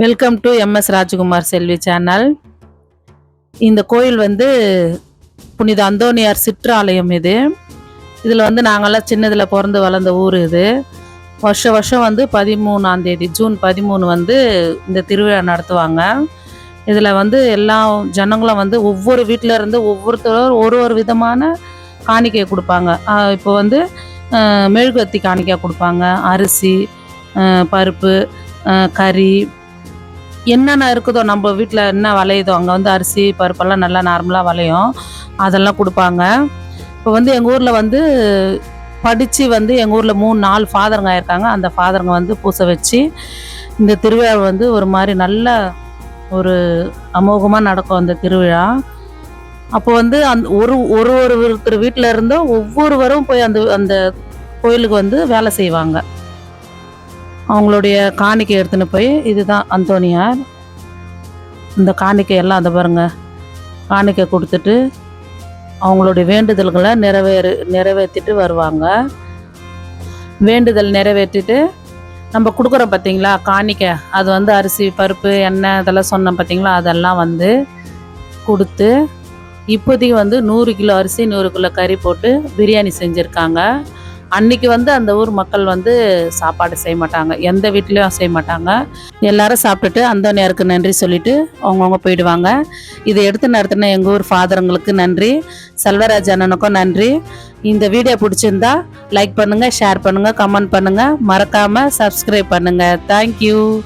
Welcome to MS Rajakumar Selvi channel இந்த கோயில் வந்து புனித அந்தோனியார் சிற்றாலயம் இது. இதில் வந்து நாங்கள்லாம் சின்னதில் பிறந்து வளர்ந்த ஊர் இது. வருஷ வருஷம் வந்து பதிமூணாம் தேதி ஜூன் பதிமூணு வந்து இந்த திருவிழா நடத்துவாங்க. இதில் வந்து எல்லா ஜனங்களும் வந்து ஒவ்வொரு வீட்டில் இருந்து ஒவ்வொருத்தரும் ஒரு ஒரு விதமான காணிக்கை கொடுப்பாங்க. இப்போ வந்து மெழுகுவத்தி மெழுகுவர்த்தி காணிக்கை கொடுப்பாங்க. அரிசி பருப்பு கறி என்னென்ன இருக்குதோ நம்ம வீட்டில் என்ன விளையுதோ அங்கே வந்து அரிசி பருப்பெல்லாம் நல்லா நார்மலாக விளையும். அதெல்லாம் கொடுப்பாங்க. இப்போ வந்து எங்கள் ஊரில் வந்து படித்து வந்து எங்கள் ஊரில் மூணு நாலு ஃபாதருங்க ஆயிருக்காங்க அந்த ஃபாதருங்க வந்து பூசை வச்சு இந்த திருவிழா வந்து ஒரு மாதிரி நல்ல ஒரு அமோகமாக நடக்கும் அந்த திருவிழா. அப்போ வந்து அந் ஒரு ஒரு ஒரு ஒருத்தர் வீட்டில் இருந்தும் ஒவ்வொருவரும் போய் அந்த அந்த கோயிலுக்கு வந்து வேலை செய்வாங்க. அவங்களுடைய காணிக்கை எடுத்துன்னு போய் இதுதான் அந்தோனியார் இந்த காணிக்கை எல்லாம் அதை பாருங்க. காணிக்கை கொடுத்துட்டு அவங்களுடைய வேண்டுதல்களை நிறைவேறு நிறைவேற்றிட்டு வருவாங்க. வேண்டுதல் நிறைவேற்றிட்டு நம்ம கொடுக்குறோம் பார்த்தீங்களா? காணிக்கை. அது வந்து அரிசி பருப்பு எண்ணெய் இதெல்லாம் சொன்னோம் பார்த்தீங்களா? அதெல்லாம் வந்து கொடுத்து இப்போதைக்கு வந்து நூறு கிலோ அரிசி நூறு கிலோ கறி போட்டு பிரியாணி செஞ்சுருக்காங்க. அன்னைக்கு வந்து அந்த ஊர் மக்கள் வந்து சாப்பாடு செய்ய மாட்டாங்க. எந்த வீட்லேயும் செய்ய மாட்டாங்க. எல்லாரும் சாப்பிட்டுட்டு அந்தோனியாருக்கு நன்றி சொல்லிட்டு அவங்கவுங்க போயிடுவாங்க. இதை எடுத்து நடத்தின எங்கள் ஊர் ஃபாதருங்களுக்கு நன்றி. செல்வராஜ் அண்ணனுக்கும் நன்றி. இந்த வீடியோ பிடிச்சிருந்தா லைக் பண்ணுங்கள் ஷேர் பண்ணுங்கள் கமெண்ட் பண்ணுங்கள் மறக்காமல் சப்ஸ்கிரைப் பண்ணுங்கள் தேங்க்யூ